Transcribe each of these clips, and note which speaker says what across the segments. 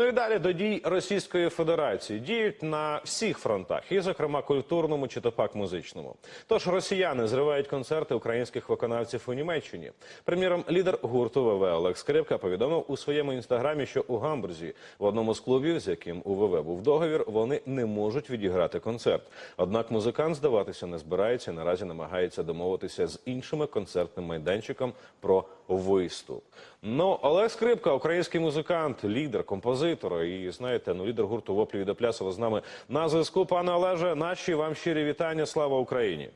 Speaker 1: Ну і далі до дій Російської Федерації діють на всіх фронтах, і, зокрема, культурному чи то пак музичному. Тож росіяни зривають концерти українських виконавців у Німеччині. Приміром, лідер гурту ВВ Олег Скрипка повідомив у своєму інстаграмі, що у Гамбурзі в одному з клубів, з яким у ВВ був договір, вони не можуть відіграти концерт. Однак музикант здаватися не збирається. і Наразі намагається домовитися з іншими концертним майданчиком про виступ. Ну, Олег Скрипка, український музикант, лідер, композитор. І знаєте, ну лідер гурту Воплі від Плясова з нами на зв'язку. Пане Олеже, наші вам щирі вітання. Слава Україні!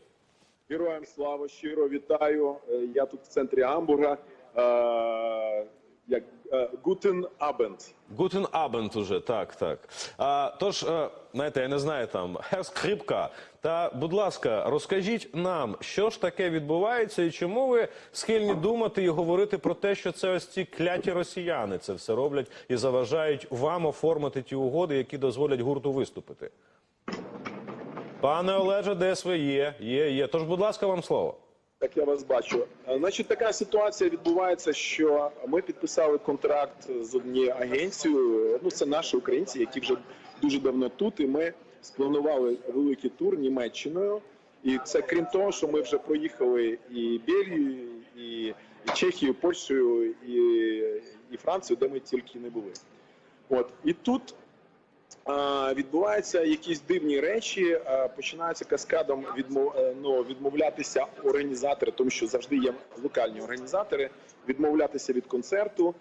Speaker 2: Героям слава щиро вітаю. Е, Я тут в центрі Гамбурга. Як Гутен Абенд.
Speaker 1: Гутен Абенд уже, так, так. А, тож, е, знаєте, я не знаю там, Гер Скрипка. Та, будь ласка, розкажіть нам, що ж таке відбувається і чому ви схильні думати і говорити про те, що це ось ці кляті росіяни це все роблять і заважають вам оформити ті угоди, які дозволять гурту виступити. Пане Олеже, ДСВ є, є, є. Тож, будь ласка, вам слово.
Speaker 2: Так я вас бачу. Значить, така ситуація відбувається, що ми підписали контракт з однією агенцією. Ну, це наші українці, які вже дуже давно тут. І ми спланували великий тур Німеччиною. І це крім того, що ми вже проїхали і Бельгію, і, Чехію, Польщею, і, і Францію, де ми тільки не були. От і тут відбуваються якісь дивні речі. Починаються каскадом відмов, е, ну, відмовлятися організатори, тому що завжди є локальні організатори, відмовлятися від концерту.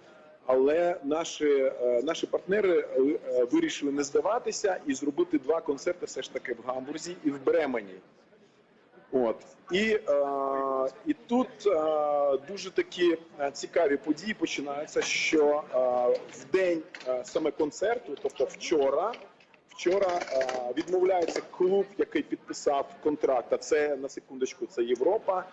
Speaker 2: Але наші, е, наші партнери е, вирішили не здаватися і зробити два концерти все ж таки в Гамбурзі і в Бремені. От і, е, і тут е, дуже такі е, цікаві події починаються. Що е, в день е, саме концерту, тобто вчора, вчора е, відмовляється клуб, який підписав контракт. А це на секундочку, це Європа.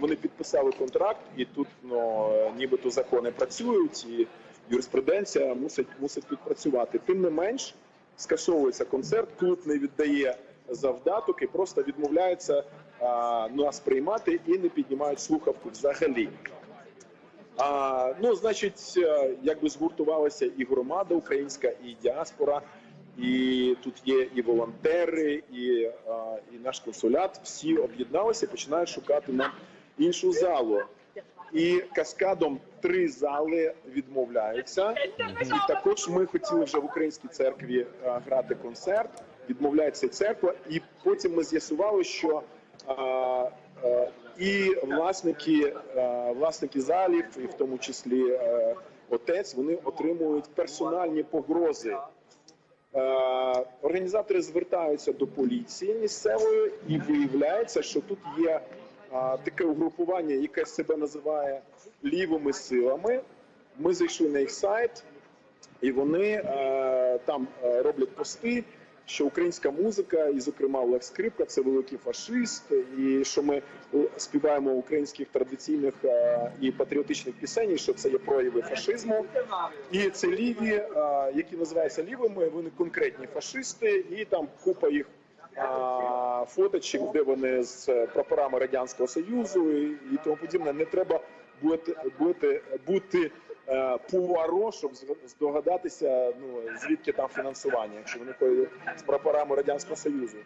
Speaker 2: Вони підписали контракт, і тут ну, е, нібито закони працюють, і юриспруденція мусить мусить тут працювати. Тим не менш, скасовується концерт, клуб не віддає завдаток і просто відмовляється а, нас приймати і не піднімають слухавку взагалі. А, ну, значить, е, якби згуртувалася і громада українська, і діаспора, і тут є і волонтери, і, а, і наш консулят. Всі об'єдналися починають шукати нам іншу залу. І каскадом три зали відмовляються. І також ми хотіли вже в українській церкві а, грати концерт. Відмовляється церква, і потім ми з'ясували, що і власники, власники залів, і в тому числі отець, вони отримують персональні погрози. Організатори звертаються до поліції місцевої, і виявляється, що тут є таке угрупування, яке себе називає лівими силами. Ми зайшли на їх сайт, і вони там роблять пости, що українська музика, і, зокрема, Олег Скрипка, це великий фашист, і що ми е, співаємо українських традиційних е, і патріотичних пісень, що це є прояви фашизму. І це ліві, е, які називаються лівими, вони конкретні фашисти, і там купа їх фоточок, де вони з е, прапорами радянського союзу і, тому подібне. Не треба бути бути, бути е, пуаро, щоб здогадатися, ну звідки там фінансування, якщо вони ходять з прапорами радянського союзу.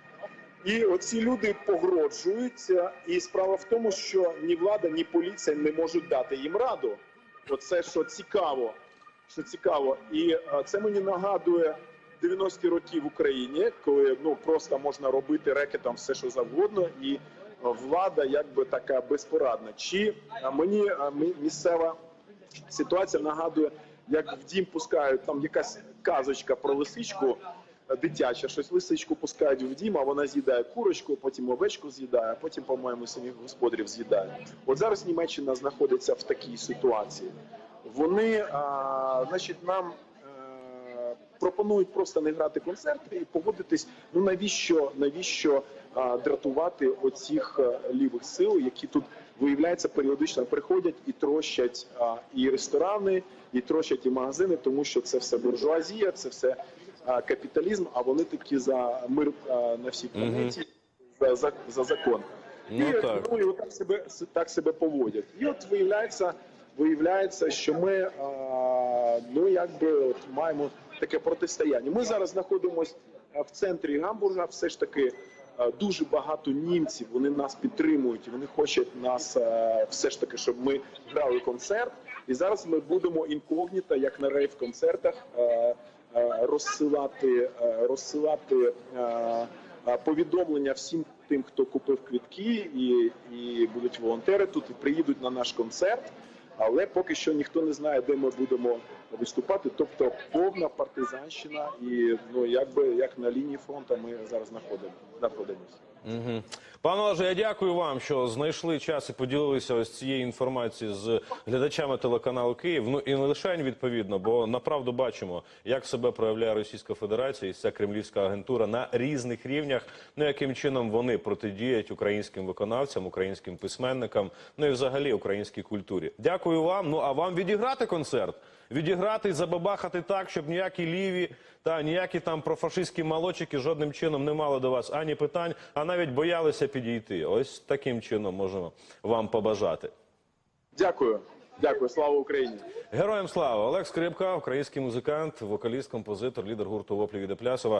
Speaker 2: І оці люди погроджуються, і справа в тому, що ні влада, ні поліція не можуть дати їм раду. Оце що цікаво, що цікаво, і е, це мені нагадує 90-ті роки в Україні, коли ну просто можна робити рекетом все, що завгодно, і е, влада якби така безпорадна. Чи е, мені е, місцева ситуація нагадує, як в дім пускають там якась казочка про лисичку е, дитяча, щось лисичку пускають в дім, а вона з'їдає курочку, потім овечку з'їдає, а потім, по-моєму, самих господарів з'їдає. От зараз Німеччина знаходиться в такій ситуації. Вони, а, значить, нам пропонують просто не грати концерти і погодитись. Ну навіщо навіщо а, дратувати оцих е, лівих сил, які тут виявляється періодично приходять і трощать а, і ресторани, і трощать і магазини, тому що це все буржуазія, це все а, капіталізм. А вони такі за мир а, на всій планеті, за, за, за закон.
Speaker 1: Ну,
Speaker 2: і,
Speaker 1: так.
Speaker 2: ну, і так себе так себе поводять. І от виявляється, виявляється, що ми а, ну якби от маємо таке протистояння. Ми зараз знаходимося в центрі Гамбурга. Все ж таки е, дуже багато німців. Вони нас підтримують. Вони хочуть нас е, все ж таки, щоб ми грали концерт. І зараз ми будемо інкогніто, як на рейв-концертах, е, е, розсилати, е, розсилати е, е, повідомлення всім тим, хто купив квитки, і, і будуть волонтери тут і приїдуть на наш концерт. Але поки що ніхто не знає, де ми будемо виступати. Тобто повна партизанщина, і ну якби як на лінії фронту ми зараз знаходимо знаходимося.
Speaker 1: Угу. Пане Олеже, я дякую вам, що знайшли час і поділилися ось цією інформацією з глядачами телеканалу Київ. Ну і не лише відповідно, бо направду бачимо, як себе проявляє Російська Федерація і ця кремлівська агентура на різних рівнях. Ну яким чином вони протидіють українським виконавцям, українським письменникам, ну і взагалі українській культурі. Дякую вам. Ну а вам відіграти концерт. Відіграти і забабахати так, щоб ніякі ліві та ніякі там профашистські молодчики жодним чином не мали до вас ані питань, а навіть боялися підійти. Ось таким чином можемо вам побажати.
Speaker 2: Дякую, дякую, слава Україні.
Speaker 1: Героям слава! Олег Скрипка, український музикант, вокаліст, композитор, лідер гурту Воплі від Плясова.